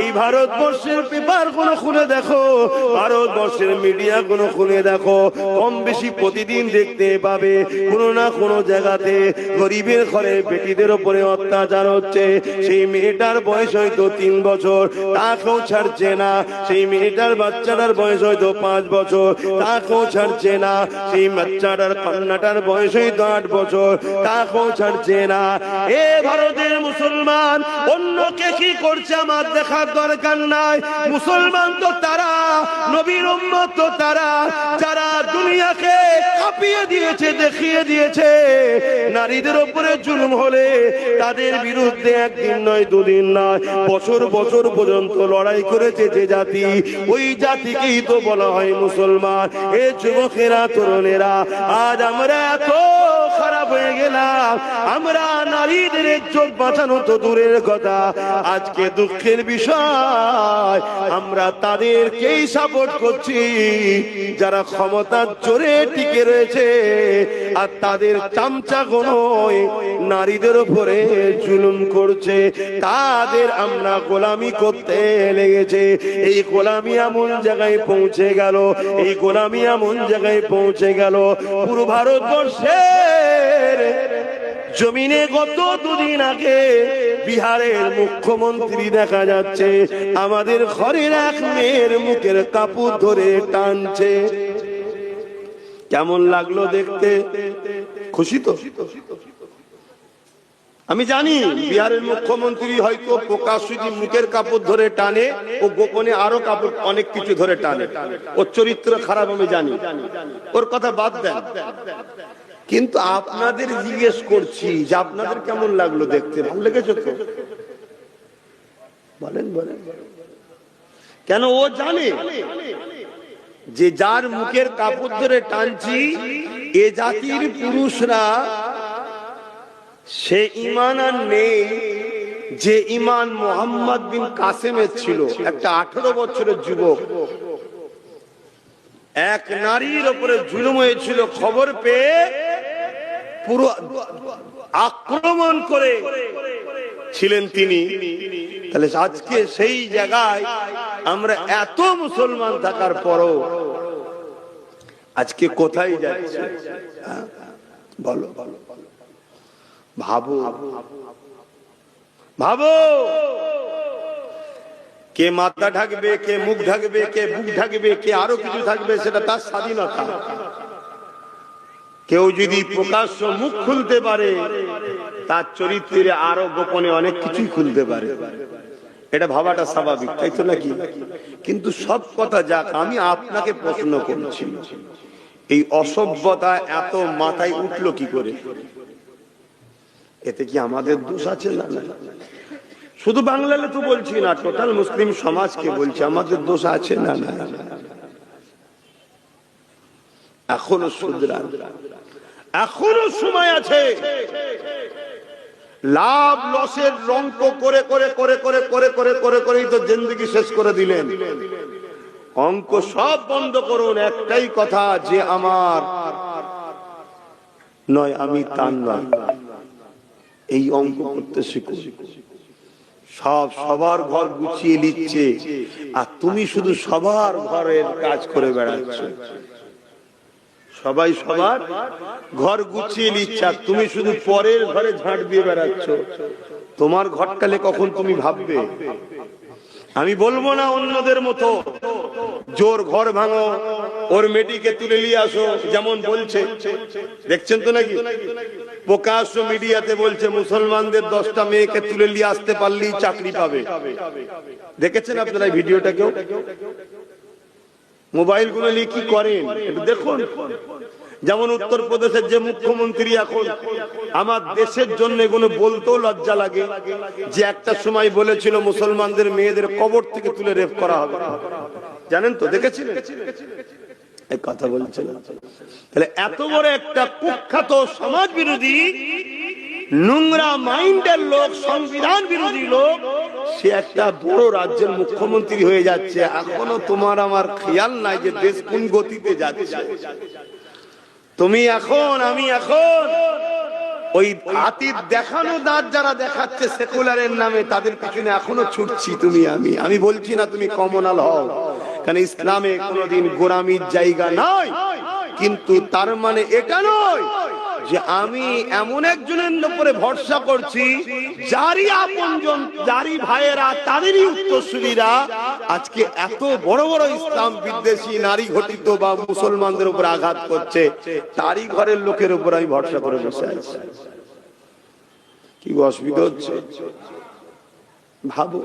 এই ভারতবর্ষের পেপারগুলো খুলে দেখো, ভারতবর্ষের মিডিয়া গুলো খুলে দেখো। কম বেশি প্রতিদিন দেখতে পাবে, কোনো না কোনো জায়গাতে গরিবের ঘরে বেটিদের উপরে অত্যাচার হচ্ছে। সেই মেয়েটার বয়স হয়তো তিন বছর, তাকেও ছাড়ছে না। সেই মেয়েটার বাচ্চাটার বয়স হয়তো পাঁচ বছর, তাকেও ছাড়ছে না। সেই বাচ্চাটার কন্যাটার বয়স হয়তো আট বছর, তাকেও ছাড়ছে না। এ ভারতের মুসলমান, অন্যকে কি করছে আমার দেখার দরকার নাই। মুসলমান তো তারা, নবীর তো তারা, যারা দুনিয়াকে কাঁপিয়ে দিয়েছে, দেখিয়ে দিয়েছে। নারীদের উপরে জুলুম হলে তাদের বিরুদ্ধে একদিন নয়, দুদিন নয়, বছর বছর পর্যন্ত লড়াই করেছে যে জাতি। ওই জাতিকেই তো বলা হয় মুসলমান। এ যুবকেরা, তরুণেরা, আজ আমরা এত খারাপ হয়ে গেলাম। আমরা নারীদের ইজ্জত বাঁচানো তো দূরের কথা। আজকে দুঃখের বিষয়, আমরা তাদেরকেই সাপোর্ট করছি। যারা ক্ষমতার জোরে টিকে রয়েছে, আর তাদের চামচা গনয় নারীদের উপরে জুলুম করছে। তাদের আমরা গোলামি করতে লেগেছে। এই গোলামি এমন জায়গায় পৌঁছে গেল, এই গোলামি এমন জায়গায় পৌঁছে গেল। পুরো ভারতবর্ষের জমিনে গত দুদিন আগে বিহারের মুখ্যমন্ত্রী দেখা যাচ্ছে। আমাদের ঘরের এক মেয়ের মুখের কাপড় ধরে টানছে। কেমন লাগল দেখতে? খুশি তো? আমি জানি বিহারের মুখ্যমন্ত্রী হয়তো প্রকাশ্যে মুখের কাপড় ধরে টানে ও গোপনে আরও কাপড় অনেক কিছু ধরে টানে। ওর চরিত্র খারাপ আমি জানি। ওর কথা বাদ দেন। কিন্তু আপনাদের জিজ্ঞেস করছি যে আপনাদের কেমন লাগল দেখতে? ভালো লেগেছে তো? বলেন বলেন কেন ও জানে যে যার মুখের কাপড় ধরে টানছি, এ জাতির পুরুষরা, সে ইমান আর নেই যে ইমান মোহাম্মদ বিন কাসেমের ছিল, একটা আঠারো বছরের যুবক। এক নারীর ওপরে জুলুম হয়েছিল, খবর পেয়ে পুরো আক্রমণ করে ছিলেন তিনি। তাহলে আজকে সেই জায়গায় আমরা এত মুসলমান থাকার পরও আজকে কোথায় যাচ্ছে? বলো ভাবো। ভাবো। কে মাথা ঢাকবে, কে মুখ ঢাকবে, কে বুক ঢাকবে, কে আরও কিছু থাকবে, সেটা তার স্বাধীনতা। কেউ যদি প্রকাশ্য মুখ খুলতে পারে, তার চরিত্রে আরও গোপনে অনেক কিছুই খুলতে পারে। এটা ভাবাটা স্বাভাবিক, তাই তো নাকি? কিন্তু সব কথা যাক, আমি আপনাকে প্রশ্ন করছি, এই অসভ্যতা এত মাথায় উঠল কি করে? এতে কি আমাদের দোষ আছে না? শুধু বাংলালে তো বলছি না, টোটাল মুসলিম সমাজকে বলছি, আমাদের দোষ আছে না না? এখনও শুধরান। এখনও সময় আছে। লাভ, লসের রঙ্ক করে করে করে করে করে করে করে, করেই তো জিন্দগি শেষ করে দিলেন। অঙ্ক সব বন্ধ করুন, একটাই কথা, যে আমার নয়, আমি তার নয়। এই অঙ্ক করতে শিখুন। সব সবার ঘর গুছিয়ে নিচ্ছে, আর তুমি শুধু সবার ঘরের কাজ করে বেড়াচ্ছ। সবাই সবার ঘর গুছিয়ে নিচ্ছে। তুমি শুধু পরের ঘরে ঝাঁট দিয়ে বেড়াচ্ছ। তোমার ঘরটালে কখন তুমি ভাববে? আমি বলব না অন্যদের মতো, জোর ঘর ভাঙো, ওর মেয়েটিকে তুলে নিয়ে আসো, যেমন বলছে। দেখছেন তো নাকি? প্রকাশ্য মিডিয়াতে বলছে, মুসলমানদের দশটা মেয়েকে তুলে নিয়ে আসতে পারলেই চাকরি পাবে। দেখেছেন আপনারা ভিডিওটা কেউ? মোবাইলগুলো নিয়ে কি করেন? দেখুন। যেমন উত্তর প্রদেশের যে মুখ্যমন্ত্রী এখন, আমার দেশের জন্য এগুলো বলতেও লজ্জা লাগে যে একটা সময় বলেছিল মুসলমানদের মেয়েদের কবর থেকে তুলে রেপ করা হবে। জানেন তো, দেখেছিলেন? কথা বলছিল। তাহলে এত বড় একটা কুখ্যাত সমাজ বিরোধী নোংরা মাইন্ডের লোক, সংবিধান বিরোধী লোক সে একটা বড় রাজ্যের মুখ্যমন্ত্রী হয়ে যাচ্ছে। এখনও তোমার আমার খেয়াল নাই যে দেশ কোন গতিতে যাচ্ছে। তুমি এখন, আমি এখন, ওই হাতির দেখানো দাঁত যারা দেখাচ্ছে সেকুলারের নামে, তাদের পিছনে এখনও ছুটছি তুমি, আমি। আমি বলছি না তুমি কমনাল হও। কারণ ইসলামে কোনোদিন গোরামির জায়গা নয় কিন্তু তার মানে এটা নয় যে আমি এমন একজনের উপরে ভরসা করছি, যারই আপনজন যারই ভাইয়েরা, তাদেরই উত্তরসূরিরা, আজকে এত বড় বড় ইসলাম বিদ্বেষী নারী ঘটিত বা মুসলমানদের উপর আঘাত করছে, তারই ঘরের লোকের উপর আমি ভরসা করে বসে আছি। কি অসুবিধা হচ্ছে? ভাবো।